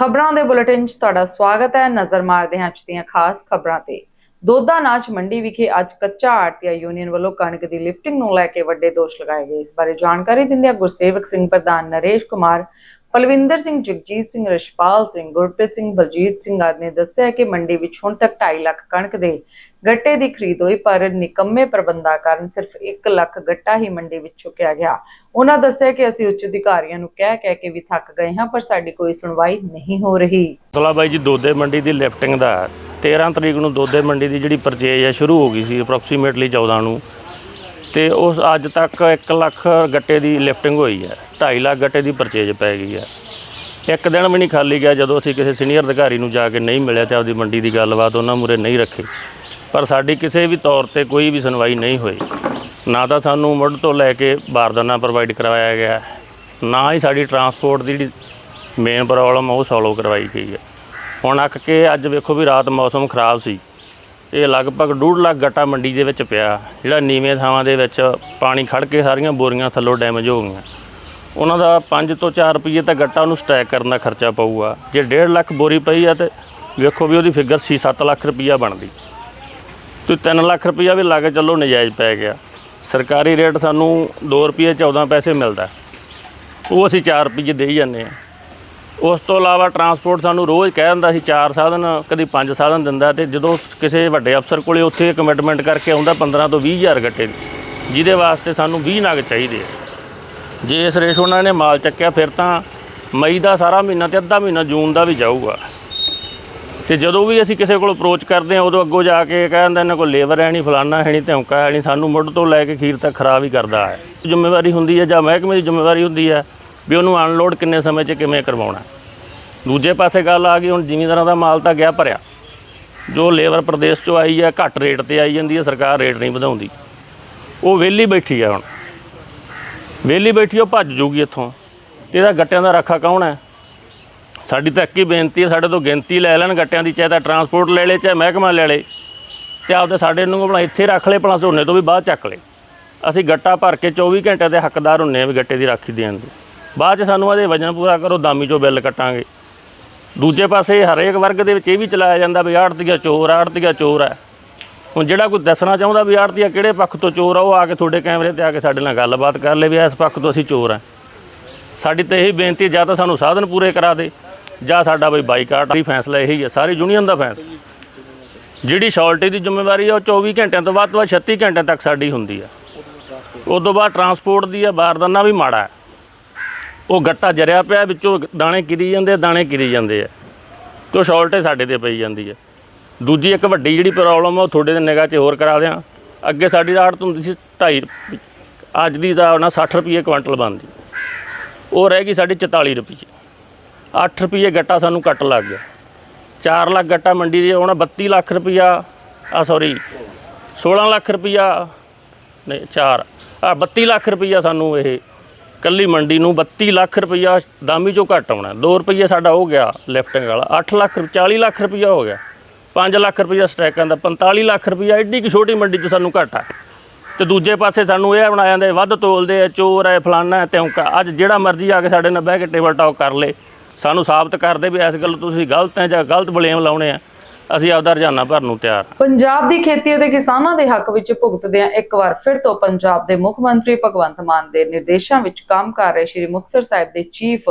ਖਬਰਾਂ ਦੇ ਬੁਲੇਟਿਨ 'ਚ ਤੁਹਾਡਾ ਸਵਾਗਤ ਹੈ। ਨਜ਼ਰ ਮਾਰਦੇ ਹਾਂ ਅੱਜ ਦੀਆਂ ਖਾਸ ਖਬਰਾਂ ਤੇ। ਦੋਦਾ ਨਾਚ ਮੰਡੀ ਵਿਖੇ ਅੱਜ ਕੱਚਾ ਆੜਤੀਆ ਯੂਨੀਅਨ ਵੱਲੋਂ ਕਣਕ ਦੀ ਲਿਫਟਿੰਗ ਨੂੰ ਲੈ ਕੇ ਵੱਡੇ ਦੋਸ਼ ਲਗਾਏ ਗਏ। ਇਸ ਬਾਰੇ ਜਾਣਕਾਰੀ ਦਿੰਦਿਆਂ ਗੁਰਸੇਵਕ ਸਿੰਘ ਪ੍ਰਧਾਨ ਨਰੇਸ਼ ਕੁਮਾਰ ਪਲਵਿੰਦਰ ਸਿੰਘ, ਜਗਜੀਤ ਸਿੰਘ ਰਸ਼ਪਾਲ ਸਿੰਘ, ਗੁਰਪ੍ਰੀਤ ਸਿੰਘ, ਬਲਜੀਤ ਸਿੰਘ ਆਦਿ ਨੇ ਦੱਸਿਆ ਕਿ ਮੰਡੀ ਵਿੱਚ ਹੁਣ ਤੱਕ 2.5 ਲੱਖ ਕਣਕ ਦੇ ਗੱਟੇ ਦੀ ਖਰੀਦ ਹੋਈ, ਪਰ ਨਿਕੰਮੇ ਪ੍ਰਬੰਧਾਂ ਕਾਰਨ ਸਿਰਫ 1 ਲੱਖ ਗੱਟਾ ਹੀ ਮੰਡੀ ਵਿੱਚ ਚੁੱਕਿਆ ਗਿਆ। ਉਹਨਾਂ ਦੱਸਿਆ ਕਿ ਅਸੀਂ ਉੱਚ ਅਧਿਕਾਰੀਆਂ ਨੂੰ ਕਹਿ ਕਹਿ ਕੇ ਵੀ ਥੱਕ ਗਏ ਹਾਂ, ਪਰ ਸਾਡੀ ਕੋਈ ਸੁਣਵਾਈ ਨਹੀਂ ਹੋ ਰਹੀ। ਮਸਲਾ ਬਾਈ ਜੀ ਦੋਦੇ ਮੰਡੀ ਦੀ ਲਿਫਟਿੰਗ ਦਾ 13 ਤਰੀਕ ਨੂੰ ਦੋਦੇ ਮੰਡੀ ਦੀ ਜਿਹੜੀ ਪਰਚੇਜ ਹੈ, ਸ਼ੁਰੂ ਹੋ ਗਈ ਸੀ ਅਪਰੋਕਸੀਮੇਟਲੀ 14 ਨੂੰ। ਤੇ ਉਸ ਅੱਜ ਤੱਕ 1 ਲੱਖ ਗੱਟੇ ਦੀ ਲਿਫਟਿੰਗ ਹੋਈ ਹੈ। 2.5 ਲੱਖ ਗੱਟੇ ਦੀ ਪਰਚੇਜ ਪੈ ਗਈ ਹੈ। ਇੱਕ ਦਿਨ ਵੀ ਨਹੀਂ ਖਾਲੀ ਗਿਆ ਜਦੋਂ ਅਸੀਂ ਕਿਸੇ ਸੀਨੀਅਰ ਅਧਿਕਾਰੀ ਨੂੰ ਜਾ ਕੇ ਨਹੀਂ ਮਿਲਿਆ ਤੇ ਆਪਦੀ ਮੰਡੀ ਦੀ ਗੱਲਬਾਤ ਉਹਨਾਂ ਮੂਰੇ ਨਹੀਂ ਰੱਖੀ। ਪਰ ਸਾਡੀ ਕਿਸੇ ਵੀ ਤੌਰ ਤੇ ਕੋਈ ਵੀ ਸੁਣਵਾਈ ਨਹੀਂ ਹੋਈ। ਨਾ ਤਾਂ ਸਾਨੂੰ ਮੁੱਢ ਤੋਂ ਲੈ ਕੇ ਬਾਰਦਾਨਾ ਪ੍ਰੋਵਾਈਡ ਕਰਵਾਇਆ ਗਿਆ ਨਾ ਹੀ ਸਾਡੀ ਟਰਾਂਸਪੋਰਟ ਦੀ ਜਿਹੜੀ ਮੇਨ ਪ੍ਰੋਬਲਮ ਉਹ ਸੋਲਵ ਕਰਵਾਈ ਗਈ ਹੈ। ਹੁਣ ਅੱਕ ਕੇ ਅੱਜ ਵੇਖੋ ਵੀ ਰਾਤ ਮੌਸਮ ਖਰਾਬ ਸੀ। ਇਹ ਲਗਭਗ 2.5 ਲੱਖ ਗੱਟਾ ਮੰਡੀ ਦੇ ਵਿੱਚ ਪਿਆ। ਜਿਹੜਾ ਨੀਵੇਂ ਥਾਵਾਂ ਦੇ ਵਿੱਚ ਪਾਣੀ ਖੜ ਕੇ ਸਾਰੀਆਂ ਬੋਰੀਆਂ ਥੱਲੋਂ ਡੈਮੇਜ ਹੋ ਗਈਆਂ। ਉਹਨਾਂ ਦਾ 5 ਤੋਂ 4 ਰੁਪਏ ਤਾਂ ਗੱਟਾ ਨੂੰ ਸਟੈਕ ਕਰਨ ਦਾ ਖਰਚਾ ਪਊਗਾ। ਜੇ 1.5 ਲੱਖ ਬੋਰੀ ਪਈ ਆ ਤੇ ਵੇਖੋ ਵੀ ਉਹਦੀ ਫਿਗਰ 6-7 ਲੱਖ ਰੁਪਈਆ ਬਣਦੀ। ਤੇ 3 ਲੱਖ ਰੁਪਈਆ ਵੀ ਲਾ ਕੇ ਚੱਲੋ ਨਜਾਇਜ਼ ਪੈ ਗਿਆ। ਸਰਕਾਰੀ ਰੇਟ ਸਾਨੂੰ 2 ਰੁਪਏ 14 ਪੈਸੇ ਮਿਲਦਾ। ਉਹ ਅਸੀਂ 4 ਰੁਪਏ ਦੇ ਹੀ ਜਾਂਦੇ ਆ ਉਸ ਤੋਂ ਇਲਾਵਾ ਟਰਾਂਸਪੋਰਟ ਸਾਨੂੰ ਰੋਜ਼ ਕਹਿ ਦਿੰਦਾ ਸੀ ਚਾਰ ਸਾਧਨ ਕਦੀ ਪੰਜ ਸਾਧਨ ਦਿੰਦਾ ਤੇ ਜਦੋਂ ਕਿਸੇ ਵੱਡੇ ਅਫਸਰ ਕੋਲੇ ਉੱਥੇ ਕਮਿਟਮੈਂਟ ਕਰਕੇ ਆਉਂਦਾ 15 ਤੋਂ 20 ਹਜ਼ਾਰ ਗੱਟੇ ਦੀ, ਜਿਹਦੇ ਵਾਸਤੇ ਸਾਨੂੰ 20 ਨਗ ਚਾਹੀਦੇ ਆ। ਜੇ ਇਸ ਰੇਸ਼ ਉਹਨਾਂ ਨੇ ਮਾਲ ਚੱਕਿਆ ਫਿਰ ਤਾਂ ਮਈ ਦਾ ਸਾਰਾ ਮਹੀਨਾ ਤੇ ਅੱਧਾ ਮਹੀਨਾ ਜੂਨ ਦਾ ਵੀ ਜਾਊਗਾ। ਤੇ ਜਦੋਂ ਵੀ ਅਸੀਂ ਕਿਸੇ ਕੋਲ ਅਪਰੋਚ ਕਰਦੇ ਹਾਂ ਉਦੋਂ ਅੱਗੋਂ ਜਾ ਕੇ ਕਹਿੰਦਾ ਇਹਨਾਂ ਕੋਲ ਲੇਬਰ ਹੈ ਨਹੀਂ ਫਲਾਨਾ ਹੈ ਨਹੀਂ ਧੌਂਕਾ ਹੈ ਨਹੀਂ ਸਾਨੂੰ ਮੁੱਢ ਤੋਂ ਲੈ ਕੇ ਖੀਰ ਤੱਕ ਖਰਾਬ ਹੀ ਕਰਦਾ ਹੈ। ਜ਼ਿੰਮੇਵਾਰੀ ਹੁੰਦੀ ਹੈ ਜਾਂ ਮਹਿਕਮੇ ਦੀ ਜ਼ਿੰਮੇਵਾਰੀ ਹੁੰਦੀ ਹੈ ਵੀ ਉਹਨੂੰ ਅਨਲੋਡ ਕਿੰਨੇ ਸਮੇਂ 'ਚ ਕਿਵੇਂ ਕਰਵਾਉਣਾ। ਦੂਜੇ ਪਾਸੇ ਗੱਲ ਆ ਗਈ, ਹੁਣ ਜ਼ਿਮੀਂਦਾਰਾਂ ਦਾ ਮਾਲ ਤਾਂ ਗਿਆ ਭਰਿਆ। ਜੋ ਲੇਬਰ ਪ੍ਰਦੇਸ਼ 'ਚੋਂ ਆਈ ਹੈ ਘੱਟ ਰੇਟ ਤੇ ਆਈ ਜਾਂਦੀ ਹੈ ਸਰਕਾਰ ਰੇਟ ਨਹੀਂ ਵਧਾਉਂਦੀ। ਉਹ ਵਿਹਲੀ ਬੈਠੀ ਹੈ ਹੁਣ। ਵਿਹਲੀ ਬੈਠੀ, ਉਹ ਭੱਜ ਜੂਗੀ ਇੱਥੋਂ। ਇਹਦਾ ਗੱਟਿਆਂ ਦਾ ਰੱਖਾ ਕੌਣ ਹੈ? ਸਾਡੀ ਤਾਂ ਇੱਕ ਹੀ ਬੇਨਤੀ ਹੈ ਸਾਡੇ ਤੋਂ ਗਿਣਤੀ ਲੈ ਲੈਣ ਗੱਟਿਆਂ ਦੀ, ਚਾਹੇ ਤਾਂ ਟਰਾਂਸਪੋਰਟ ਲੈ ਲੇ, ਚਾਹੇ ਮਹਿਕਮਾ ਲੈ ਲੇ। ਤੇ ਆਪਦੇ ਸਾਡੇ ਨੂੰ ਭਲਾ ਇੱਥੇ ਰੱਖ ਲੈ, ਭਲਾ ਝੋਨੇ ਤੋਂ ਵੀ ਬਾਅਦ ਚੱਕ ਲੈ। ਅਸੀਂ ਗੱਟਾ ਭਰ ਕੇ 24 ਘੰਟੇ ਦੇ ਹੱਕਦਾਰ ਹੁੰਨੇ ਆ ਵੀ ਗੱਟੇ ਦੀ ਰਾਖੀ ਦੇਣ ਦੇ। ਬਾਅਦ ਚ ਸਾਨੂੰ ਇਹਦੇ ਵਜਨ ਪੂਰਾ ਕਰੋ ਦਾਮੀ ਚੋਂ ਬਿੱਲ ਕੱਟਾਂਗੇ। ਦੂਜੇ ਪਾਸੇ ਹਰੇਕ ਵਰਗ ਦੇ ਵਿੱਚ ਇਹ ਵੀ ਚਲਾਇਆ ਜਾਂਦਾ ਵੀ ਆੜਤੀਆ ਚੋਰ ਆ, ਆੜਤੀਆ ਚੋਰ ਹੈ ਹੁਣ ਜਿਹੜਾ ਕੋਈ ਦੱਸਣਾ ਚਾਹੁੰਦਾ ਵੀ ਆੜਤੀਆ ਕਿਹੜੇ ਪੱਖ ਤੋਂ ਚੋਰ ਆ ਉਹ ਆ ਕੇ ਤੁਹਾਡੇ ਕੈਮਰੇ ਤੇ ਆ ਕੇ ਸਾਡੇ ਨਾਲ ਗੱਲਬਾਤ ਕਰ ਲੇ ਵੀ ਇਸ ਪੱਖ ਤੋਂ ਅਸੀਂ ਚੋਰ ਆ। ਸਾਡੀ ਤਾਂ ਇਹੀ ਬੇਨਤੀ ਜਾਂ ਤਾਂ ਸਾਨੂੰ ਸਾਧਨ ਪੂਰੇ ਕਰਾ ਦੇ ਜਾਂ ਸਾਡਾ ਬਈ ਬਾਈਕਾਟ ਦਾ ਫੈਸਲਾ ਇਹੀ ਹੈ ਸਾਰੀ ਯੂਨੀਅਨ ਦਾ ਫੈਸਲਾ। ਜਿਹੜੀ ਸ਼ਾਲਟੀ ਦੀ ਜ਼ਿੰਮੇਵਾਰੀ ਆ ਉਹ 24 ਘੰਟਿਆਂ ਤੋਂ ਵੱਧ ਤੋਂ ਵੱਧ 36 ਘੰਟਿਆਂ ਤੱਕ ਸਾਡੀ ਹੁੰਦੀ ਆ। ਉਸ ਤੋਂ ਬਾਅਦ ਟਰਾਂਸਪੋਰਟ ਦੀ ਆ ਬਾਰਦਾਨਾ ਵੀ ਮਾੜਾ ਹੈ। ਉਹ ਗੱਟਾ ਜਰਿਆ ਪਿਆ ਵਿੱਚੋਂ ਦਾਣੇ ਕਿਰੀ ਜਾਂਦੇ ਆ, ਦਾਣੇ ਕਿਰੀ ਜਾਂਦੇ ਆ। ਤੇ ਉਹ ਸ਼ਾਲਟੇ ਸਾਡੇ ਤੇ ਪਈ ਜਾਂਦੀ ਹੈ ਦੂਜੀ ਇੱਕ ਵੱਡੀ ਜਿਹੜੀ ਪ੍ਰੋਬਲਮ ਆ ਉਹ ਤੁਹਾਡੇ ਦੇ ਨਿਗਾਹ 'ਚ ਹੋਰ ਕਰਾ ਦਿਆਂ। ਅੱਗੇ ਸਾਡੀ ਆੜਤ ਹੁੰਦੀ ਸੀ 2.5 ਅੱਜ ਦੀ ਦਾ ਉਹਨਾਂ 60 ਰੁਪਏ ਕੁਇੰਟਲ ਬਣਦੀ। ਉਹ ਰਹਿ ਗਈ ਸਾਡੀ 44 ਰੁਪਏ। 8 ਰੁਪਏ ਗੱਟਾ ਸਾਨੂੰ ਕੱਟ ਲੱਗ ਗਿਆ। 4 ਲੱਖ ਗੱਟਾ ਮੰਡੀ ਦੇ ਆਉਣਾ 32 ਲੱਖ ਰੁਪਿਆ ਆ ਸੌਰੀ 16 ਲੱਖ ਰੁਪਿਆ ਨਹੀਂ 4 ਆ 32 ਲੱਖ ਰੁਪਿਆ ਸਾਨੂੰ ਇਹ ਕੱਲੀ ਮੰਡੀ ਨੂੰ 32 ਲੱਖ ਰੁਪਈਆ ਦਾਮੀ ਚੋਂ ਘੱਟ ਆਉਣਾ। 2 ਰੁਪਏ ਸਾਡਾ ਹੋ ਗਿਆ ਲਿਫਟਿੰਗ ਵਾਲਾ। 8 ਲੱਖ 40 ਲੱਖ ਰੁਪਈਆ ਹੋ ਗਿਆ। 5 ਲੱਖ ਰੁਪਈਆ ਸਟੈਕਾਂ ਦਾ 45 ਲੱਖ ਰੁਪਈਆ ਐਡੀ ਕਿ ਛੋਟੀ ਮੰਡੀ 'ਚ ਸਾਨੂੰ ਘੱਟ ਆ। ਤੇ ਦੂਜੇ ਪਾਸੇ ਸਾਨੂੰ ਇਹ ਬਣਾਇਆ ਜਾਂਦੇ, ਵੱਧ ਤੋਲਦੇ ਆ, ਚੋਰ ਹੈ ਫਲਾਨਾ ਤਿਉਂਕਾ ਅੱਜ ਜਿਹੜਾ ਮਰਜ਼ੀ ਆ ਕੇ ਸਾਡੇ ਨਾਲ ਬਹਿ ਕੇ ਟੇਬਲ ਟਾਕ ਕਰ ਲੇ। ਸਾਨੂੰ ਸਾਬਤ ਕਰਦੇ ਵੀ ਇਸ ਗੱਲ ਤੁਸੀਂ ਗਲਤ ਹੈ ਜਾਂ ਗਲਤ ਬਲੇਮ ਲਾਉਣੇ ਆ। ਅਸੀਂ ਆਪਦਾ ਰੁਝਾਨਾ ਭਰਨ ਨੂੰ ਤਿਆਰ ਹਾਂ। ਪੰਜਾਬ ਦੀ ਖੇਤੀ ਅਤੇ ਕਿਸਾਨਾਂ ਦੇ ਹੱਕ ਵਿੱਚ ਭੁਗਤਦਿਆਂ ਇੱਕ ਵਾਰ ਫਿਰ ਤੋਂ ਪੰਜਾਬ ਦੇ ਮੁੱਖ ਮੰਤਰੀ ਭਗਵੰਤ ਮਾਨ ਦੇ ਨਿਰਦੇਸ਼ਾਂ ਵਿੱਚ ਕੰਮ ਕਰ ਰਹੇ ਸ਼੍ਰੀ ਮੁਕਤਸਰ ਸਾਹਿਬ ਦੇ ਚੀਫ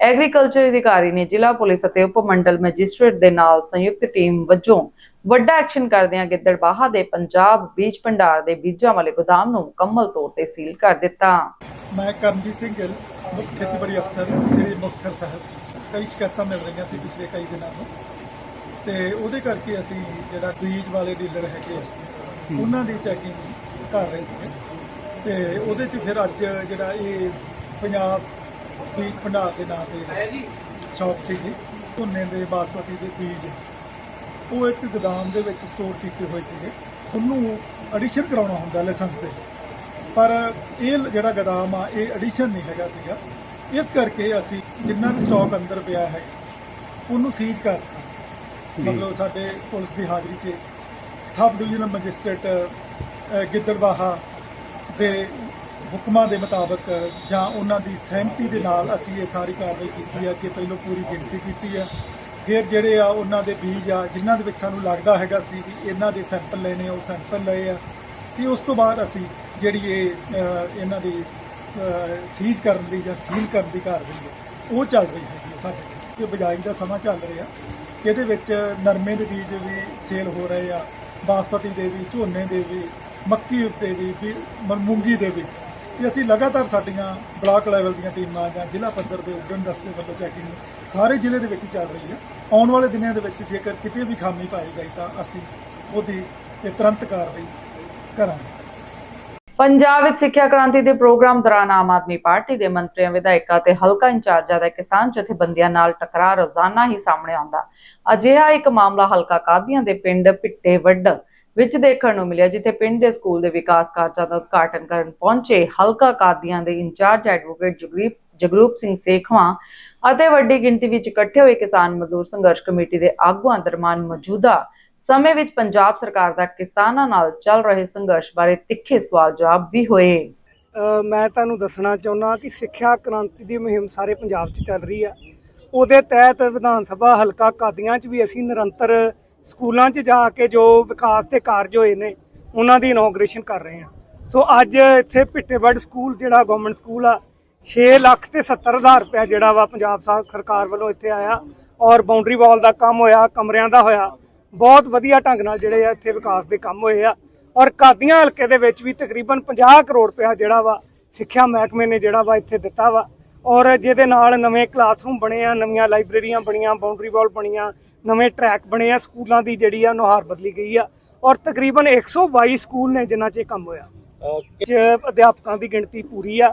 ਐਗਰੀਕਲਚਰ ਅਧਿਕਾਰੀ ਨੇ ਜ਼ਿਲ੍ਹਾ ਪੁਲਿਸ ਅਤੇ ਉਪ ਮੰਡਲ ਮੈਜਿਸਟ੍ਰੇਟ ਦੇ ਨਾਲ ਸੰਯੁਕਤ ਟੀਮ ਵਜੋਂ ਵੱਡਾ ਐਕਸ਼ਨ ਕਰਦਿਆਂ ਗਿੱਦੜਬਾਹਾ ਦੇ ਪੰਜਾਬ ਬੀਜ ਭੰਡਾਰ ਦੇ ਬੀਜਾਂ ਵਾਲੇ ਗੋਦਾਮ ਨੂੰ ਮੁਕੰਮਲ ਤੌਰ ਤੇ ਸੀਲ ਕਰ ਦਿੱਤਾ। ਮੈਂ ਕਰਮਜੀਤ ਸਿੰਘ ਗਿੱਲ ਮੁੱਖ ਖੇਤੀਬਾੜੀ ਅਫਸਰ ਸ੍ਰੀ ਮੁਕਤਸਰ ਸਾਹਿਬ। ਕਈ ਸ਼ਿਕਾਇਤਾਂ ਮਿਲ ਰਹੀਆਂ ਸੀ ਪਿਛਲੇ ਕਈ ਦਿਨਾਂ ਤੋਂ। ਤੇ ਉਹਦੇ ਕਰਕੇ ਅਸੀਂ ਜਿਹੜਾ ਬੀਜ ਵਾਲੇ ਡੀਲਰ ਹੈਗੇ ਆ, ਉਹਨਾਂ ਦੀ ਚੈਕਿੰਗ ਕਰ ਰਹੇ ਸੀਗੇ। ਤੇ ਉਹਦੇ 'ਚ ਫਿਰ ਅੱਜ ਜਿਹੜਾ ਇਹ ਪੰਜਾਬ ਬੀਜ ਭੰਡਾਰ ਦੇ ਨਾਂ ਤੇ ਸ਼ੌਪ ਸੀਗੀ। ਝੋਨੇ ਦੇ ਬਾਸਮਤੀ ਦੇ ਬੀਜ। ਉਹ ਇੱਕ ਗੋਦਾਮ ਦੇ ਵਿੱਚ ਸਟੋਰ ਕੀਤੇ ਹੋਏ ਸੀਗੇ। ਉਹਨੂੰ ਐਡੀਸ਼ਨ ਕਰਾਉਣਾ ਹੁੰਦਾ ਲਾਇਸੈਂਸ ਦੇ ਵਿੱਚ। ਪਰ ਇਹ ਜਿਹੜਾ ਗੋਦਾਮ ਆ ਇਹ ਐਡੀਸ਼ਨ ਨਹੀਂ ਹੈਗਾ ਸੀਗਾ। ਇਸ ਕਰਕੇ ਅਸੀਂ ਜਿੰਨਾ ਵੀ ਸਟਾਕ ਅੰਦਰ ਪਿਆ ਹੈ ਉਹਨੂੰ ਸੀਜ਼ ਕਰ ਮਤਲਬ ਸਾਡੇ ਪੁਲਿਸ ਦੀ ਹਾਜ਼ਰੀ 'ਚ ਸਬ ਡਿਵੀਜ਼ਨਲ ਮੈਜਿਸਟ੍ਰੇਟ ਅ, ਗਿੱਦੜਬਾਹਾ ਦੇ ਹੁਕਮਾਂ ਦੇ ਮੁਤਾਬਕ ਜਾਂ ਉਹਨਾਂ ਦੀ ਸਹਿਮਤੀ ਦੇ ਨਾਲ ਅਸੀਂ ਇਹ ਸਾਰੀ ਕਾਰਵਾਈ ਕੀਤੀ ਹੈ ਕਿ ਪਹਿਲਾਂ ਪੂਰੀ ਗਿਣਤੀ ਕੀਤੀ ਹੈ। ਫਿਰ ਜਿਹੜੇ ਆ ਉਹਨਾਂ ਦੇ ਬੀਜ ਆ ਜਿਨ੍ਹਾਂ ਦੇ ਵਿੱਚ ਸਾਨੂੰ ਲੱਗਦਾ ਹੈਗਾ ਸੀ ਵੀ ਇਹਨਾਂ ਦੇ ਸੈਂਪਲ ਲੈਣੇ ਆ ਉਹ ਸੈਂਪਲ ਲਏ ਆ। ਤੇ ਉਸ ਤੋਂ ਬਾਅਦ ਅਸੀਂ ਜਿਹੜੀ ਇਹ ਇਹਨਾਂ ਦੀ ਸੀਜ਼ ਕਰਨ ਦੀ ਜਾਂ ਸੀਲ ਕਰਨ ਦੀ ਕਾਰਵਾਈ ਹੈ ਉਹ ਚੱਲ ਰਹੀ ਹੈਗੀ ਹੈ ਸਾਡੇ ਕੋਲ ਤੇ ਬਿਜਾਈ ਦਾ ਸਮਾਂ ਚੱਲ ਰਿਹਾ। ਇਹਦੇ ਵਿੱਚ ਨਰਮੇ ਦੇ ਬੀਜ ਵੀ ਸੇਲ ਹੋ ਰਹੇ ਆ ਬਾਸਪਤੀ ਦੇ ਵੀ, ਝੋਨੇ ਦੇ ਵੀ, ਮੱਕੀ ਉੱਤੇ ਵੀ ਮੂੰਗੀ ਦੇ ਵੀ। ਤੇ ਅਸੀਂ ਲਗਾਤਾਰ ਸਾਡੀਆਂ ਬਲਾਕ ਲੈਵਲ ਦੀਆਂ ਟੀਮਾਂ ਜਾਂ ਜ਼ਿਲ੍ਹਾ ਪੱਧਰ ਦੇ ਉਡਣ ਦਸਤੇ ਵੱਲੋਂ ਚੈਕਿੰਗ ਸਾਰੇ ਜ਼ਿਲ੍ਹੇ ਦੇ ਵਿੱਚ ਚੱਲ ਰਹੀ ਹੈ ਆਉਣ ਵਾਲੇ ਦਿਨਾਂ ਦੇ ਵਿੱਚ ਜੇਕਰ ਕਿਤੇ ਵੀ ਖਾਮੀ ਪਾਈ ਗਈ ਤਾਂ ਅਸੀਂ ਉਹਦੀ ਤੇ ਤੁਰੰਤ ਕਾਰਵਾਈ ਕਰਾਂਗੇ। ਪੰਜਾਬ ਵਿੱਚ ਸਿੱਖਿਆ ਕ੍ਰਾਂਤੀ ਦੇ ਪ੍ਰੋਗਰਾਮ ਦੌਰਾਨ ਆਮ ਆਦਮੀ ਪਾਰਟੀ ਦੇ ਮੰਤਰੀਆਂ, ਵਿਧਾਇਕਾਂ ਤੇ ਹਲਕਾ ਇੰਚਾਰਜਾਂ ਦਾ ਕਿਸਾਨ ਜਥੇਬੰਦੀਆਂ ਨਾਲ ਟਕਰਾਅ ਰੋਜ਼ਾਨਾ ਹੀ ਸਾਹਮਣੇ ਆਉਂਦਾ। ਅਜਿਹਾ ਇੱਕ ਮਾਮਲਾ ਹਲਕਾ ਕਾਦੀਆਂ ਦੇ ਪਿੰਡ ਪਿੱਟੇ ਵੱਡ ਵਿੱਚ ਦੇਖਣ ਨੂੰ ਮਿਲਿਆ, ਜਿੱਥੇ ਪਿੰਡ ਦੇ ਸਕੂਲ ਦੇ ਵਿਕਾਸ ਕਾਰਜਾਂ ਦਾ ਉਦਘਾਟਨ ਕਰਨ ਪਹੁੰਚੇ ਹਲਕਾ ਕਾਦੀਆਂ ਦੇ ਇੰਚਾਰਜ ਐਡਵੋਕੇਟ ਜਗਰੀਪ ਜਗਰੂਪ ਸਿੰਘ ਸੇਖਵਾਂ ਅਤੇ ਵੱਡੀ ਗਿਣਤੀ ਵਿੱਚ ਇਕੱਠੇ ਹੋਏ ਕਿਸਾਨ ਮਜ਼ਦੂਰ ਸੰਘਰਸ਼ ਕਮੇਟੀ ਦੇ ਆਗੂਆਂ ਦਰਮਿਆਨ ਮੌਜੂਦਾ ਸਮੇਂ ਵਿੱਚ ਪੰਜਾਬ ਸਰਕਾਰ ਦਾ ਕਿਸਾਨਾਂ ਨਾਲ ਚੱਲ ਰਹੇ ਸੰਘਰਸ਼ ਬਾਰੇ ਤਿੱਖੇ ਸਵਾਲ ਜਵਾਬ ਵੀ ਹੋਏ। ਮੈਂ ਤੁਹਾਨੂੰ ਦੱਸਣਾ ਚਾਹੁੰਦਾ ਕਿ ਸਿੱਖਿਆ ਕ੍ਰਾਂਤੀ ਦੀ ਮੁਹਿੰਮ ਸਾਰੇ ਪੰਜਾਬ 'ਚ ਚੱਲ ਰਹੀ ਆ। ਉਹਦੇ ਤਹਿਤ ਵਿਧਾਨ ਸਭਾ ਹਲਕਾ ਕਾਦੀਆਂ 'ਚ ਵੀ ਅਸੀਂ ਨਿਰੰਤਰ ਸਕੂਲਾਂ 'ਚ ਜਾ ਕੇ ਜੋ ਵਿਕਾਸ ਦੇ ਕਾਰਜ ਹੋਏ ਨੇ, ਉਹਨਾਂ ਦੀ ਇਨੋਗ੍ਰੇਸ਼ਨ ਕਰ ਰਹੇ ਹਾਂ ਸੋ ਅੱਜ ਇੱਥੇ ਪਿੱਟੇਵੜ ਸਕੂਲ, ਜਿਹੜਾ ਗਵਰਨਮੈਂਟ ਸਕੂਲ ਆ 6 ਲੱਖ ਤੇ 70 ਹਜ਼ਾਰ ਰੁਪਇਆ ਜਿਹੜਾ ਵਾ ਪੰਜਾਬ ਸਾ- ਸਰਕਾਰ ਵੱਲੋਂ ਇੱਥੇ ਆਇਆ ਔਰ ਬਾਉਂਡਰੀ ਵਾਲ ਦਾ ਕੰਮ ਹੋਇਆ, ਕਮਰਿਆਂ ਦਾ ਹੋਇਆ। ਬਹੁਤ ਵਧੀਆ ਢੰਗ ਨਾਲ ਜਿਹੜੇ ਆ ਇੱਥੇ ਵਿਕਾਸ ਦੇ ਕੰਮ ਹੋਏ ਆ। ਔਰ ਕਾਦੀਆਂ ਹਲਕੇ ਦੇ ਵਿੱਚ ਵੀ ਤਕਰੀਬਨ 50 ਕਰੋੜ ਰੁਪਇਆ ਜਿਹੜਾ ਵਾ ਸਿੱਖਿਆ ਮਹਿਕਮੇ ਨੇ ਜਿਹੜਾ ਵਾ ਇੱਥੇ ਦਿੱਤਾ ਵਾ। ਔਰ ਜਿਹਦੇ ਨਾਲ ਨਵੇਂ ਕਲਾਸਰੂਮ ਬਣੇ ਆ ਨਵੀਆਂ ਲਾਇਬ੍ਰੇਰੀਆਂ ਬਣੀਆਂ ਬਾਉਂਡਰੀ ਵਾਲ ਬਣੀਆਂ ਨਵੇਂ ਟਰੈਕ ਬਣੇ ਆ ਸਕੂਲਾਂ ਦੀ ਜਿਹੜੀ ਆ ਨੁਹਾਰ ਬਦਲੀ ਗਈ ਆ। ਔਰ ਤਕਰੀਬਨ 122 ਸਕੂਲ ਨੇ ਜਿਨ੍ਹਾਂ 'ਚ ਇਹ ਕੰਮ ਹੋਇਆ। ਚ ਅਧਿਆਪਕਾਂ ਦੀ ਗਿਣਤੀ ਪੂਰੀ ਆ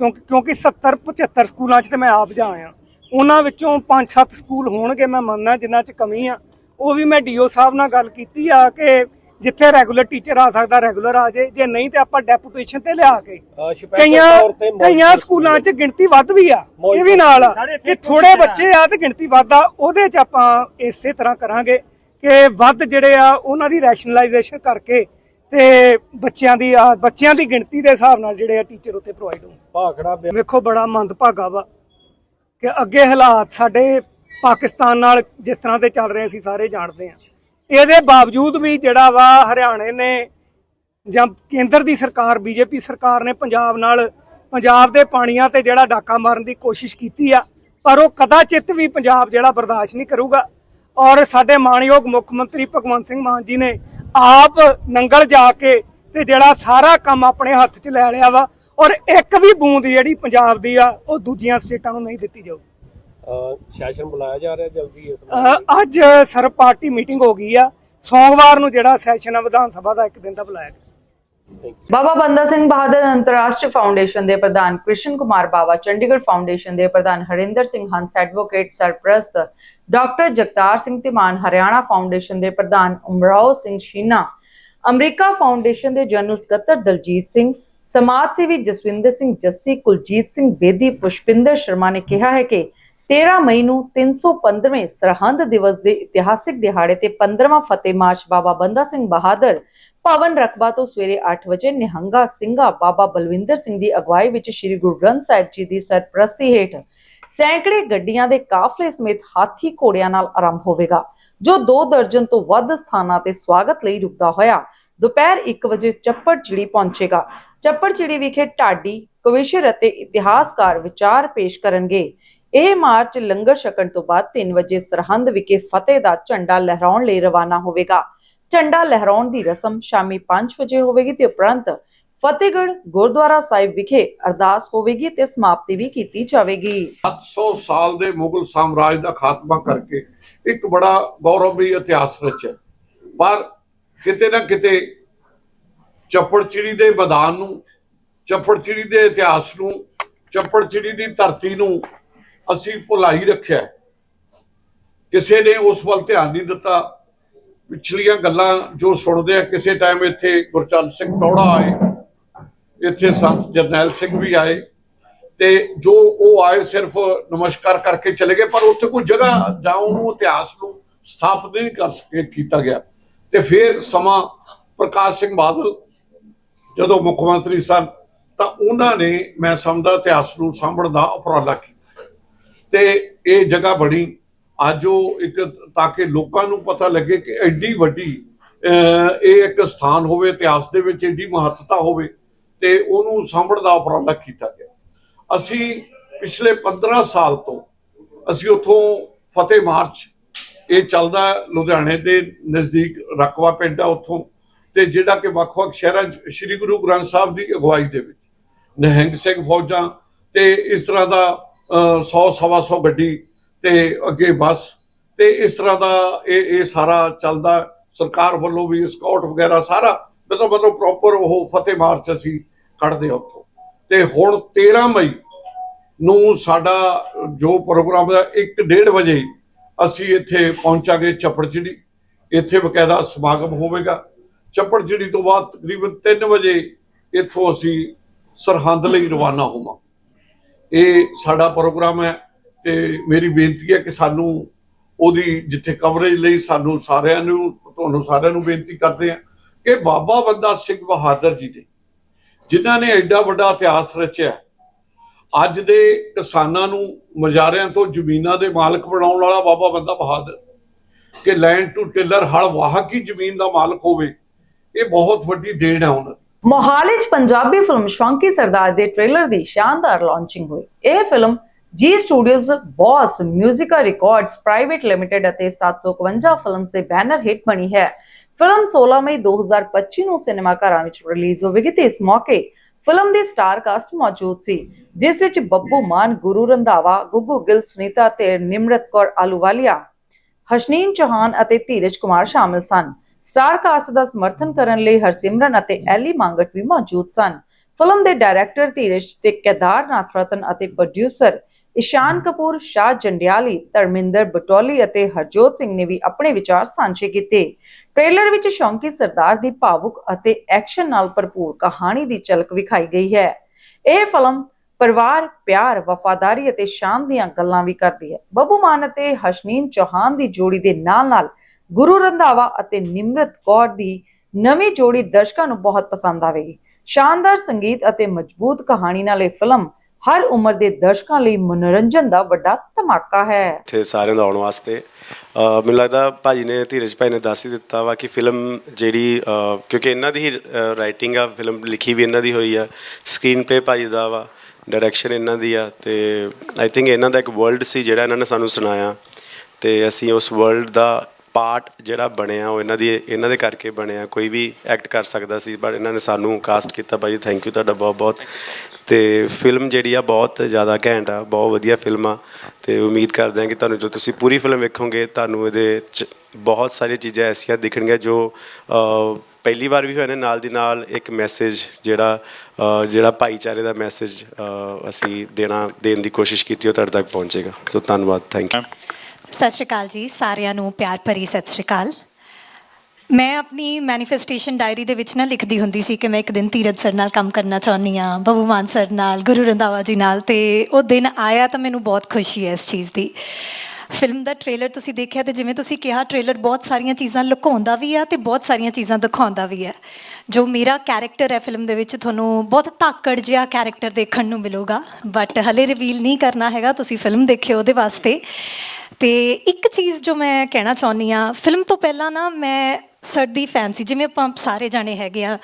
ਕਿਉਂਕਿ ਕਿਉਂਕਿ 70 75 ਸਕੂਲਾਂ 'ਚ ਤੇ ਮੈਂ ਆਪ ਜਾ ਆਇਆ। ਉਹਨਾਂ ਵਿੱਚੋਂ 5-7 ਸਕੂਲ ਹੋਣਗੇ ਮੈਂ ਮੰਨਦਾ ਜਿਨ੍ਹਾਂ 'ਚ ਕਮੀ ਆ। ਉਹ ਵੀ ਮੈਂ ਡੀਓ ਸਾਹਿਬ ਨਾਲ ਗੱਲ ਕੀਤੀ ਆ ਕਿ ਜਿੱਥੇ ਰੈਗੂਲਰ ਟੀਚਰ ਆ ਸਕਦਾ ਰੈਗੂਲਰ ਆ ਜੇ। ਜੇ ਨਹੀਂ ਤੇ ਆਪਾਂ ਡੈਪੂਟੇਸ਼ਨ ਤੇ ਲਿਆ ਕੇ। ਕਈਆਂ ਕਈਆਂ ਸਕੂਲਾਂ 'ਚ ਗਿਣਤੀ ਵੱਧ ਵੀ ਆ। ਇਹ ਵੀ ਨਾਲ ਆ ਕਿ ਥੋੜੇ ਬੱਚੇ ਆ ਤੇ ਗਿਣਤੀ ਵੱਧ ਆ ਉਹਦੇ 'ਚ ਆਪਾਂ ਇਸੇ ਤਰ੍ਹਾਂ ਕਰਾਂਗੇ ਕਿ ਵੱਧ ਜਿਹੜੇ ਆ ਉਹਨਾਂ ਦੀ ਰੈਸ਼ਨਲਾਈਜੇਸ਼ਨ ਕਰਕੇ ਤੇ ਬੱਚਿਆਂ ਦੀ ਆ ਬੱਚਿਆਂ ਦੀ ਗਿਣਤੀ ਦੇ ਹਿਸਾਬ ਨਾਲ ਜਿਹੜੇ ਆ ਟੀਚਰ ਉੱਤੇ ਪ੍ਰੋਵਾਈਡ ਹੋਣ। ਭਾਖੜਾ ਵੇਖੋ ਬੜਾ ਮੰਦਭਾਗਾ ਵਾ ਕਿ ਅੱਗੇ ਹਾਲਾਤ ਸਾਡੇ ਪਾਕਿਸਤਾਨ ਨਾਲ ਜਿਸ ਤਰ੍ਹਾਂ ਦੇ ਚੱਲ ਰਹੇ ਅਸੀਂ ਸਾਰੇ ਜਾਣਦੇ ਆ। ਇਹਦੇ ਬਾਵਜੂਦ ਵੀ ਜਿਹੜਾ ਵਾ ਹਰਿਆਣੇ ਨੇ ਜਾਂ ਕੇਂਦਰ ਦੀ ਸਰਕਾਰ, ਬੀਜੇਪੀ ਸਰਕਾਰ ਨੇ ਪੰਜਾਬ ਨਾਲ ਪੰਜਾਬ ਦੇ ਪਾਣੀਆਂ ਤੇ ਜਿਹੜਾ ਡਾਕਾ ਮਾਰਨ ਦੀ ਕੋਸ਼ਿਸ਼ ਕੀਤੀ ਆ, ਪਰ ਉਹ ਕਦਾਚਿਤ ਵੀ ਪੰਜਾਬ ਜਿਹੜਾ ਬਰਦਾਸ਼ਤ ਨਹੀਂ ਕਰੂਗਾ। ਔਰ ਸਾਡੇ ਮਾਣਯੋਗ ਮੁੱਖ ਮੰਤਰੀ ਭਗਵੰਤ ਸਿੰਘ ਮਾਨ ਜੀ ਨੇ ਆਪ ਨੰਗਲ ਜਾ ਕੇ ਤੇ ਜਿਹੜਾ ਸਾਰਾ ਕੰਮ ਆਪਣੇ ਹੱਥ 'ਚ ਲੈ ਲਿਆ ਵਾ, ਔਰ ਇੱਕ ਵੀ ਬੂੰਦ ਜਿਹੜੀ ਪੰਜਾਬ ਦੀ ਆ, ਉਹ ਦੂਜੀਆਂ ਸਟੇਟਾਂ ਨੂੰ ਨਹੀਂ ਦਿੱਤੀ ਜਾਊਗੀ। ਸੈਸ਼ਨ ਬੁਲਾਇਆ ਜਾ ਰਿਹਾ ਜਲਦੀ ਇਸ ਅ, ਅੱਜ ਸਰਬ ਪਾਰਟੀ ਮੀਟਿੰਗ ਹੋ ਗਈ ਆ। ਸੋਮਵਾਰ ਨੂੰ ਜਿਹੜਾ ਸੈਸ਼ਨ ਆ ਵਿਧਾਨ ਸਭਾ ਦਾ ਇੱਕ ਦਿਨ ਦਾ ਬੁਲਾਇਆ ਗਿਆ। ਬਾਬਾ ਬੰਦਾ ਸਿੰਘ ਬਹਾਦਰ ਅੰਤਰਰਾਸ਼ਟਰੀ ਫਾਊਂਡੇਸ਼ਨ ਦੇ ਪ੍ਰਧਾਨ ਕ੍ਰਿਸ਼ਨ ਕੁਮਾਰ ਬਾਵਾ ਚੰਡੀਗੜ੍ਹ ਫਾਊਂਡੇਸ਼ਨ ਦੇ ਪ੍ਰਧਾਨ ਹਰਿੰਦਰ ਸਿੰਘ ਹੰਸ ਐਡਵੋਕੇਟ ਸਰਪ੍ਰਸਤ ਡਾਕਟਰ ਜਗਤਾਰ ਸਿੰਘ ਧੀਮਾਨ ਹਰਿਆਣਾ ਫਾਊਂਡੇਸ਼ਨ ਦੇ ਪ੍ਰਧਾਨ ਉਮਰਾਓ ਸਿੰਘ ਸ਼ੀਨਾ ਅਮਰੀਕਾ ਫਾਊਂਡੇਸ਼ਨ ਦੇ ਜਨਰਲ ਸਕੱਤਰ ਦਲਜੀਤ ਸਿੰਘ ਸਮਾਜ ਸੇਵੀ ਜਸਵਿੰਦਰ ਸਿੰਘ ਜੱਸੀ ਕੁਲਜੀਤ ਸਿੰਘ ਬੇਦੀ ਪੁਸ਼ਪਿੰਦਰ ਸ਼ਰਮਾ ਨੇ ਕਿਹਾ ਹੈ ਕਿ 13 ਮਈ ਨੂੰ 315ਵੇਂ ਸਰਹੰਦ ਦਿਵਸ ਦੇ ਇਤਿਹਾਸਿਕ ਦਿਹਾੜੇ ਤੇ 15ਵਾਂ ਫਤਿਹ ਮਾਰਚ ਬਾਬਾ ਬੰਦਾ ਸਿੰਘ ਬਹਾਦਰ ਭਵਨ ਰਕਬਾ ਤੋਂ ਸਵੇਰੇ 8 ਵਜੇ ਨਿਹੰਗਾ ਸਿੰਘਾ ਬਾਬਾ ਬਲਵਿੰਦਰ ਸਿੰਘ ਦੀ ਅਗਵਾਈ ਵਿੱਚ ਸ੍ਰੀ ਗੁਰੂ ਗ੍ਰੰਥ ਸਾਹਿਬ ਜੀ ਦੀ ਸਰਪ੍ਰਸਤੀ ਹੇਠ ਸੈਂਕੜੇ ਗੱਡੀਆਂ ਦੇ ਕਾਫਲੇ ਸਮੇਤ ਹਾਥੀ ਘੋੜਿਆਂ ਨਾਲ ਆਰੰਭ ਹੋਵੇਗਾ, ਜੋ ਦੋ ਦਰਜਨ ਤੋਂ ਵੱਧ ਸਥਾਨਾਂ ਤੇ ਸਵਾਗਤ ਲਈ ਰੁਕਦਾ ਹੋਇਆ। ਦੁਪਹਿਰ 1 ਵਜੇ ਚੱਪੜ ਚਿੜੀ ਪਹੁੰਚੇਗਾ। ਚੱਪੜ ਚਿੜੀ ਵਿਖੇ ਢਾਡੀ, ਕਵਿਸ਼ਰ ਅਤੇ ਇਤਿਹਾਸਕਾਰ ਵਿਚਾਰ ਪੇਸ਼ ਕਰਨਗੇ। ਇਹ ਮਾਰਚ ਲੰਗਰ ਛਕਣ ਤੋਂ ਬਾਅਦ 3 ਵਜੇ ਸਰਹੰਦ ਵਿਖੇ ਫਤਿਹ ਦਾ ਝੰਡਾ ਲਹਿਰਾਉਣ ਲਈ ਰਵਾਨਾ ਹੋਵੇਗਾ। ਝੰਡਾ ਲਹਿਰਾਉਣ ਦੀ ਰਸਮ ਸ਼ਾਮੀ 5 ਵਜੇ ਹੋਵੇਗੀ ਤੇ ਉਪਰੰਤ ਫਤਿਹਗੜ੍ਹ ਗੁਰਦੁਆਰਾ ਸਾਹਿਬ ਵਿਖੇ ਅਰਦਾਸ ਹੋਵੇਗੀ ਤੇ ਸਮਾਪਤੀ ਵੀ ਕੀਤੀ ਜਾਵੇਗੀ। 700 ਸਾਲ ਦੇ ਮੁਗਲ ਸਾਮਰਾਜ ਦਾ ਖਾਤਮਾ ਕਰਕੇ ਇੱਕ ਬੜਾ ਗੌਰਵੀ ਇਤਿਹਾਸ ਰਚਿਆ। ਪਰ ਕਿਤੇ ਨਾ ਕਿਤੇ ਚੱਪੜਚਿੜੀ ਦੇ ਮੈਦਾਨ ਨੂੰ ਚੱਪੜਚਿੜੀ ਦੇ ਇਤਿਹਾਸ ਨੂੰ ਚੱਪੜਚਿੜੀ ਦੀ ਧਰਤੀ ਨੂੰ ਅਸੀਂ ਭੁਲਾਈ ਰੱਖਿਆ ਕਿਸੇ ਨੇ ਉਸ ਵੱਲ ਧਿਆਨ ਨਹੀਂ ਦਿੱਤਾ। ਪਿਛਲੀਆਂ ਗੱਲਾਂ ਜੋ ਸੁਣਦੇ ਆ, ਕਿਸੇ ਟਾਈਮ ਇੱਥੇ ਗੁਰਚਰਨ ਸਿੰਘ ਟੌੜਾ ਆਏ। ਇੱਥੇ ਸੰਤ ਜਰਨੈਲ ਸਿੰਘ ਵੀ ਆਏ। ਤੇ ਜੋ ਉਹ ਆਏ ਸਿਰਫ ਨਮਸਕਾਰ ਕਰਕੇ ਚਲੇ ਗਏ, ਪਰ ਉੱਥੇ ਕੋਈ ਜਗ੍ਹਾ ਜਾਂ ਉਹਨੂੰ ਇਤਿਹਾਸ ਨੂੰ ਸਥਾਪਿਤ ਨਹੀਂ ਕਰ ਸਕੇ, ਕੀਤਾ ਗਿਆ। ਤੇ ਫਿਰ ਸਮਾਂ ਪ੍ਰਕਾਸ਼ ਸਿੰਘ ਬਾਦਲ, ਜਦੋਂ ਮੁੱਖ ਮੰਤਰੀ ਸਨ, ਤਾਂ ਉਹਨਾਂ ਨੇ, ਮੈਂ ਸਮਝਦਾ ਇਤਿਹਾਸ ਨੂੰ ਸਾਂਭਣ ਦਾ ਉਪਰਾਲਾ ਕੀਤਾ। ਤੇ ਇਹ ਜਗ੍ਹਾ ਬਣੀ। ਅੱਜ ਉਹ ਇੱਕ ਤਾਂ ਕਿ ਲੋਕਾਂ ਨੂੰ ਪਤਾ ਲੱਗੇ ਕਿ ਐਡੀ ਵੱਡੀ ਇਹ ਇੱਕ ਸਥਾਨ ਹੋਵੇ, ਇਤਿਹਾਸ ਦੇ ਵਿੱਚ ਐਡੀ ਮਹੱਤਤਾ ਹੋਵੇ ਤੇ ਉਹਨੂੰ ਸਾਂਭਣ ਦਾ ਉਪਰਾਲਾ ਕੀਤਾ ਗਿਆ। ਅਸੀਂ ਪਿਛਲੇ 15 ਸਾਲ ਤੋਂ ਅਸੀਂ ਉੱਥੋਂ ਫਤਿਹ ਮਾਰਚ, ਇਹ ਚੱਲਦਾ ਲੁਧਿਆਣੇ ਦੇ ਨਜ਼ਦੀਕ ਰਕਵਾ ਪਿੰਡ ਆ ਉੱਥੋਂ ਤੇ ਜਿਹੜਾ ਕਿ ਵੱਖ-ਵੱਖ ਸ਼ਹਿਰਾਂ 'ਚ ਸ੍ਰੀ ਗੁਰੂ ਗ੍ਰੰਥ ਸਾਹਿਬ ਦੀ ਅਗਵਾਈ ਦੇ ਵਿੱਚ, ਨਿਹੰਗ ਸਿੰਘ ਫੌਜਾਂ ਤੇ ਇਸ ਤਰ੍ਹਾਂ ਦਾ 100 ਸਵਾ 100 ਗੱਡੀ ਤੇ ਅੱਗੇ ਬੱਸ ਤੇ ਇਸ ਤਰ੍ਹਾਂ ਦਾ ਇਹ ਇਹ ਸਾਰਾ ਚੱਲਦਾ। ਸਰਕਾਰ ਵੱਲੋਂ ਵੀ ਸਕਾਊਟ ਵਗੈਰਾ ਸਾਰਾ ਮਤਲਬ ਮਤਲਬ ਪ੍ਰੋਪਰ ਉਹ ਫਤਿਹ ਮਾਰਚ ਅਸੀਂ ਕੱਢਦੇ ਹਾਂ ਉੱਥੋਂ। ਤੇ ਹੁਣ 13 ਮਈ ਨੂੰ ਸਾਡਾ ਜੋ ਪ੍ਰੋਗਰਾਮ ਹੈ 1:30 ਵਜੇ ਅਸੀਂ ਇੱਥੇ ਪਹੁੰਚਾਂਗੇ ਚੱਪੜਚਿੜੀ। ਇੱਥੇ ਬਕਾਇਦਾ ਸਮਾਗਮ ਹੋਵੇਗਾ। ਚੱਪੜਚਿੜੀ ਤੋਂ ਬਾਅਦ ਤਕਰੀਬਨ 3 ਵਜੇ ਇੱਥੋਂ ਅਸੀਂ ਸਰਹੰਦ ਲਈ ਰਵਾਨਾ ਹੋਵਾਂਗੇ। ਇਹ ਸਾਡਾ ਪ੍ਰੋਗਰਾਮ ਹੈ ਤੇ ਮੇਰੀ ਬੇਨਤੀ ਹੈ ਕਿ ਸਾਨੂੰ ਉਹਦੀ ਜਿੱਥੇ ਕਵਰੇਜ ਲਈ ਸਾਨੂੰ ਸਾਰਿਆਂ ਨੂੰ, ਤੁਹਾਨੂੰ ਸਾਰਿਆਂ ਨੂੰ ਬੇਨਤੀ ਕਰਦੇ ਹਾਂ ਕਿ ਬਾਬਾ ਬੰਦਾ ਸਿੰਘ ਬਹਾਦਰ ਜੀ ਨੇ, ਜਿਨ੍ਹਾਂ ਨੇ ਐਡਾ ਵੱਡਾ ਇਤਿਹਾਸ ਰਚਿਆ, ਅੱਜ ਦੇ ਕਿਸਾਨਾਂ ਨੂੰ ਮਜ਼ਾਰਿਆਂ ਤੋਂ ਜ਼ਮੀਨਾਂ ਦੇ ਮਾਲਕ ਬਣਾਉਣ ਵਾਲਾ ਬਾਬਾ ਬੰਦਾ ਬਹਾਦਰ, ਕਿ ਲੈਂਡ ਟੂ ਟਿਲਰ ਹਲ ਵਾਹਕੀ ਜ਼ਮੀਨ ਦਾ ਮਾਲਕ ਹੋਵੇ, ਇਹ ਬਹੁਤ ਵੱਡੀ ਦੇਣ ਹੈ ਉਹਨਾਂ ਮੋਹਾਲੀ 'ਚ ਪੰਜਾਬੀ ਫਿਲਮ ਸ਼ੌਂਕੀ ਸਰਦਾਰ ਦੇ ਟ੍ਰੇਲਰ ਦੀ ਸ਼ਾਨਦਾਰ ਲਾਂਚਿੰਗ ਹੋਈ। ਇਹ film Zee studios Boss Musica records private limited ਅਤੇ 751 ਫਿਲਮ ਸੇ ਬੈਨਰ ਹਿੱਟ ਬਣੀ ਹੈ। ਫਿਲਮ 16 ਮਈ 2025 ਨੂੰ ਸਿਨੇਮਾ ਘਰਾਂ ਵਿੱਚ ਰਿਲੀਜ਼ ਹੋਵੇਗੀ ਤੇ ਇਸ ਮੌਕੇ ਫਿਲਮ ਦੀ ਸਟਾਰ ਕਾਸਟ ਮੌਜੂਦ ਸੀ, ਜਿਸ ਵਿੱਚ ਬੱਬੂ ਮਾਨ, ਗੁਰੂ ਰੰਧਾਵਾ, ਗੁੱਗੂ ਗਿੱਲ, ਸੁਨੀਤਾ ਤੇ ਨਿਮਰਤ ਕੌਰ ਆਲੂਵਾਲੀਆ ਹਸ਼ਨੀਨ ਚੌਹਾਨ ਅਤੇ ਧੀਰਜ ਕੁਮਾਰ ਸ਼ਾਮਿਲ ਸਨ। ਸਟਾਰ ਕਾਸਟ ਦਾ ਸਮਰਥਨ ਕਰਨ ਲਈ ਹਰਸਿਮਰਨ ਅਤੇ ਐਲੀ ਮੰਗਟ ਵੀ ਮੌਜੂਦ ਸਨ। ਫਿਲਮ ਦੇ ਡਾਇਰੈਕਟਰ ਧੀਰਜ ਤੇ ਕੇਦਾਰਨਾਥ ਰਤਨ ਅਤੇ ਪ੍ਰੋਡਿਊਸਰ ਇਸ਼ਾਨ ਕਪੂਰ, ਸ਼ਾਹ ਜੰਡਿਆਲੀ, ਧਰਮਿੰਦਰ ਬਟੋਲੀ ਅਤੇ ਹਰਜੋਤ ਸਿੰਘ ਨੇ ਵੀ ਆਪਣੇ ਵਿਚਾਰ ਸਾਂਝੇ ਕੀਤੇ। ਟ੍ਰੇਲਰ ਵਿੱਚ ਸ਼ੌਂਕੀ ਸਰਦਾਰ ਦੀ ਭਾਵੁਕ ਅਤੇ ਐਕਸ਼ਨ ਨਾਲ ਭਰਪੂਰ ਕਹਾਣੀ ਦੀ ਝਲਕ ਵਿਖਾਈ ਗਈ ਹੈ। ਇਹ ਫਿਲਮ ਪਰਿਵਾਰ, ਪਿਆਰ, ਵਫਾਦਾਰੀ ਅਤੇ ਸ਼ਾਨ ਦੀਆਂ ਗੱਲਾਂ ਵੀ ਕਰਦੀ ਹੈ। ਬੱਬੂ ਮਾਨ ਅਤੇ ਹਸ਼ਨੀਨ ਚੌਹਾਨ ਦੀ ਜੋੜੀ ਦੇ ਨਾਲ-ਨਾਲ ਗੁਰੂ ਰੰਧਾਵਾ ਅਤੇ ਨਿਮਰਤ ਕੌਰ ਦੀ ਨਵੀਂ ਜੋੜੀ ਦਰਸ਼ਕਾਂ ਨੂੰ ਬਹੁਤ ਪਸੰਦ ਆਵੇਗੀ। ਸ਼ਾਨਦਾਰ ਸੰਗੀਤ ਅਤੇ ਮਜ਼ਬੂਤ ਕਹਾਣੀ ਨਾਲ ਇਹ ਫਿਲਮ ਹਰ ਉਮਰ ਦੇ ਦਰਸ਼ਕਾਂ ਲਈ ਮਨੋਰੰਜਨ ਦਾ ਵੱਡਾ ਧਮਾਕਾ ਹੈ। ਇੱਥੇ ਸਾਰਿਆਂ ਦਾ ਆਉਣ ਵਾਸਤੇ ਮੈਨੂੰ ਲੱਗਦਾ ਭਾਜੀ ਨੇ, ਧੀਰਜ ਭਾਈ ਨੇ ਦੱਸ ਹੀ ਦਿੱਤਾ ਵਾ ਕਿ ਫਿਲਮ ਜਿਹੜੀ ਕਿਉਂਕਿ ਇਹਨਾਂ ਦੀ ਰਾਈਟਿੰਗ ਆ, ਫਿਲਮ ਲਿਖੀ ਵੀ ਇਹਨਾਂ ਦੀ ਹੋਈ ਆ ਸਕਰੀਨ ਪਲੇ ਭਾਜੀ ਦਾ ਵਾ ਡਾਇਰੈਕਸ਼ਨ ਇਹਨਾਂ ਦੀ ਆ, ਤੇ ਆਈ ਥਿੰਕ ਇਹਨਾਂ ਦਾ ਇੱਕ ਵਰਲਡ ਸੀ ਜਿਹੜਾ ਇਹਨਾਂ ਨੇ ਸਾਨੂੰ ਸੁਣਾਇਆ, ਤੇ ਅਸੀਂ ਉਸ ਵਰਲਡ ਦਾ ਪਾਰਟ ਜਿਹੜਾ ਬਣਿਆ ਉਹ ਇਹਨਾਂ ਦੀ, ਇਹਨਾਂ ਦੇ ਕਰਕੇ ਬਣਿਆ, ਕੋਈ ਵੀ ਐਕਟ ਕਰ ਸਕਦਾ ਸੀ ਪਰ ਇਹਨਾਂ ਨੇ ਸਾਨੂੰ ਕਾਸਟ ਕੀਤਾ ਭਾਜੀ ਥੈਂਕ ਯੂ ਤੁਹਾਡਾ ਬਹੁਤ ਬਹੁਤ। ਤੇ ਫਿਲਮ ਜਿਹੜੀ ਆ ਬਹੁਤ ਜ਼ਿਆਦਾ ਘੈਂਟ ਆ, ਬਹੁਤ ਵਧੀਆ ਫਿਲਮ ਆ। ਤੇ ਉਮੀਦ ਕਰਦੇ ਹਾਂ ਕਿ ਤੁਹਾਨੂੰ ਜੋ ਤੁਸੀਂ ਪੂਰੀ ਫਿਲਮ ਵੇਖੋਗੇ, ਤੁਹਾਨੂੰ ਇਹਦੇ 'ਚ ਬਹੁਤ ਸਾਰੀਆਂ ਚੀਜ਼ਾਂ ਐਸੀਆਂ ਦਿਖਣਗੀਆਂ ਜੋ ਪਹਿਲੀ ਵਾਰ ਵੀ ਹੋਏ ਨੇ ਨਾਲ ਦੀ ਨਾਲ ਇੱਕ ਮੈਸੇਜ ਜਿਹੜਾ ਜਿਹੜਾ ਭਾਈਚਾਰੇ ਦਾ ਮੈਸੇਜ ਅਸੀਂ ਦੇਣਾ, ਦੇਣ ਦੀ ਕੋਸ਼ਿਸ਼ ਕੀਤੀ, ਉਹ ਤੁਹਾਡੇ ਤੱਕ ਪਹੁੰਚੇਗਾ। ਸੋ ਧੰਨਵਾਦ ਥੈਂਕ ਯੂ ਸਤਿ ਸ਼੍ਰੀ ਅਕਾਲ ਜੀ, ਸਾਰਿਆਂ ਨੂੰ ਪਿਆਰ ਭਰੀ ਸਤਿ ਸ਼੍ਰੀ ਅਕਾਲ। ਮੈਂ ਆਪਣੀ ਮੈਨੀਫੈਸਟੇਸ਼ਨ ਡਾਇਰੀ ਦੇ ਵਿੱਚ ਨਾ ਲਿਖਦੀ ਹੁੰਦੀ ਸੀ ਕਿ ਮੈਂ ਇੱਕ ਦਿਨ ਧੀਰਜ ਸਰ ਨਾਲ ਕੰਮ ਕਰਨਾ ਚਾਹੁੰਦੀ ਆ ਬੱਬੂ ਮਾਨ ਸਰ ਨਾਲ, ਗੁਰੂ ਰੰਧਾਵਾ ਜੀ ਨਾਲ ਤੇ ਉਹ ਦਿਨ ਆਇਆ ਤਾਂ ਮੈਨੂੰ ਬਹੁਤ ਖੁਸ਼ੀ ਹੈ ਇਸ ਚੀਜ਼ ਦੀ। ਫਿਲਮ ਦਾ ਟ੍ਰੇਲਰ ਤੁਸੀਂ ਦੇਖਿਆ ਤੇ ਜਿਵੇਂ ਤੁਸੀਂ ਕਿਹਾ ਟ੍ਰੇਲਰ ਬਹੁਤ ਸਾਰੀਆਂ ਚੀਜ਼ਾਂ ਲੁਕਾਉਂਦਾ ਵੀ ਆ ਤੇ ਬਹੁਤ ਸਾਰੀਆਂ ਚੀਜ਼ਾਂ ਦਿਖਾਉਂਦਾ ਵੀ ਹੈ। ਜੋ ਮੇਰਾ ਕੈਰੈਕਟਰ ਹੈ ਫਿਲਮ ਦੇ ਵਿੱਚ, ਤੁਹਾਨੂੰ ਬਹੁਤ ਧਾਕੜ ਜਿਹਾ ਕੈਰੈਕਟਰ ਦੇਖਣ ਨੂੰ ਮਿਲੂਗਾ ਬਟ ਹਲੇ ਰਿਵੀਲ ਨਹੀਂ ਕਰਨਾ ਹੈਗਾ, ਤੁਸੀਂ ਫਿਲਮ ਦੇਖਿਓ ਉਹਦੇ ਵਾਸਤੇ। ਤੇ ਇੱਕ ਚੀਜ਼ ਜੋ ਮੈਂ ਕਹਿਣਾ ਚਾਹੁੰਦੀ ਆ ਫਿਲਮ ਤੋਂ ਪਹਿਲਾਂ ਨਾ ਮੈਂ ਸਰ ਦੀ ਫੈਨ ਸੀ, ਜਿਵੇਂ ਆਪਾਂ ਸਾਰੇ ਜਾਣੇ ਹੈਗੇ ਆ।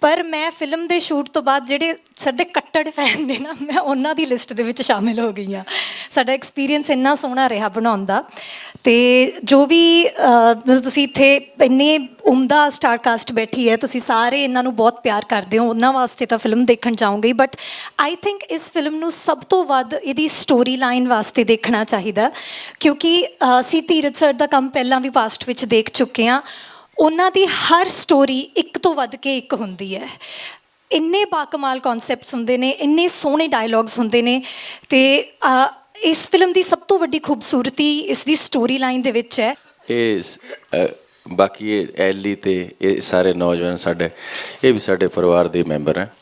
ਪਰ ਮੈਂ ਫਿਲਮ ਦੇ ਸ਼ੂਟ ਤੋਂ ਬਾਅਦ ਜਿਹੜੇ ਸਰ ਦੇ ਕੱਟੜ ਫੈਨ ਨੇ ਨਾ, ਮੈਂ ਉਹਨਾਂ ਦੀ ਲਿਸਟ ਦੇ ਵਿੱਚ ਸ਼ਾਮਿਲ ਹੋ ਗਈ ਆ ਸਾਡਾ ਐਕਸਪੀਰੀਅੰਸ ਇੰਨਾ ਸੋਹਣਾ ਰਿਹਾ ਬਣਾਉਣ ਦਾ। ਤੇ ਜੋ ਵੀ ਤੁਸੀਂ ਇੱਥੇ ਇੰਨੇ ਉਮਦਾ ਸਟਾਰ ਕਾਸਟ ਬੈਠੀ ਹੈ, ਤੁਸੀਂ ਸਾਰੇ ਇਹਨਾਂ ਨੂੰ ਬਹੁਤ ਪਿਆਰ ਕਰਦੇ ਹੋ। ਉਹਨਾਂ ਵਾਸਤੇ ਤਾਂ ਫਿਲਮ ਦੇਖਣ ਜਾਉਂਗੇ ਬਟ ਆਈ ਥਿੰਕ ਇਸ ਫਿਲਮ ਨੂੰ ਸਭ ਤੋਂ ਵੱਧ ਇਹਦੀ ਸਟੋਰੀ ਲਾਈਨ ਵਾਸਤੇ ਦੇਖਣਾ ਚਾਹੀਦਾ। ਕਿਉਂਕਿ ਅਸੀਂ ਧੀਰਜ ਸਰ ਦਾ ਕੰਮ ਪਹਿਲਾਂ ਵੀ ਪਾਸਟ ਵਿੱਚ ਦੇਖ ਚੁੱਕੇ ਹਾਂ। ਉਹਨਾਂ ਦੀ ਹਰ ਸਟੋਰੀ ਇੱਕ ਤੋਂ ਵੱਧ ਕੇ ਇੱਕ ਹੁੰਦੀ ਹੈ। ਇੰਨੇ ਬਾਕਮਾਲ ਕਨਸੈਪਟਸ ਹੁੰਦੇ ਨੇ ਇੰਨੇ ਸੋਹਣੇ ਡਾਇਲੌਗਸ ਹੁੰਦੇ ਨੇ ਤੇ ਅਹ, ਇਸ ਫਿਲਮ ਦੀ ਸਭ ਤੋਂ ਵੱਡੀ ਖੂਬਸੂਰਤੀ ਇਸ ਦੀ ਸਟੋਰੀ ਲਾਈਨ ਦੇ ਵਿੱਚ ਹੈ। ਇਹ ਸ- ਅ, ਬਾਕੀ ਇਹ ਐਲੀ ਤੇ ਇਹ ਸਾਰੇ ਨੌਜਵਾਨ ਸਾਡੇ ਇਹ ਵੀ ਸਾਡੇ ਪਰਿਵਾਰ ਦੇ ਮੈਂਬਰ ਹੈ।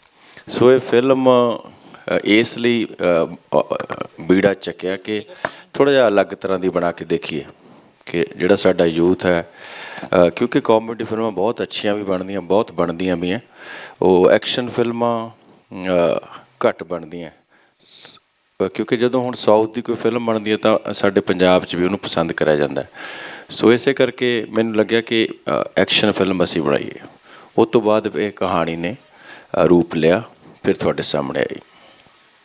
ਸੋ ਇਹ ਫਿਲਮ ਅ, ਇਸ ਲਈ ਅ, ਅ, ਬੀੜਾ ਚੱਕਿਆ ਕਿ ਥੋੜਾ ਜਿਹਾ ਅਲੱਗ ਤਰ੍ਹਾਂ ਦੀ ਬਣਾ ਕੇ ਦੇਖੀਏ ਕਿ ਜਿਹੜਾ ਸਾਡਾ ਯੂਥ ਹੈ ਕਿਉਂਕਿ ਕਾਮੇਡੀ ਫਿਲਮਾਂ ਬਹੁਤ ਅੱਛੀਆਂ ਵੀ ਬਣਦੀਆਂ, ਬਹੁਤ ਬਣਦੀਆਂ ਵੀ ਹੈ ਉਹ ਐਕਸ਼ਨ ਫਿਲਮਾਂ ਘੱਟ ਬਣਦੀਆਂ। ਸ- ਕਿਉਂਕਿ ਜਦੋਂ ਹੁਣ ਸਾਊਥ ਦੀ ਕੋਈ ਫਿਲਮ ਬਣਦੀ ਹੈ ਤਾਂ ਸਾਡੇ ਪੰਜਾਬ 'ਚ ਵੀ ਉਹਨੂੰ ਪਸੰਦ ਕਰਿਆ ਜਾਂਦਾ ਸੋ ਇਸੇ ਕਰਕੇ ਮੈਨੂੰ ਲੱਗਿਆ ਕਿ ਐਕਸ਼ਨ ਫਿਲਮ ਅਸੀਂ ਬਣਾਈਏ। ਉਸ ਤੋਂ ਬਾਅਦ ਇਹ ਕਹਾਣੀ ਨੇ ਰੂਪ ਲਿਆ, ਫਿਰ ਤੁਹਾਡੇ ਸਾਹਮਣੇ ਆਈ।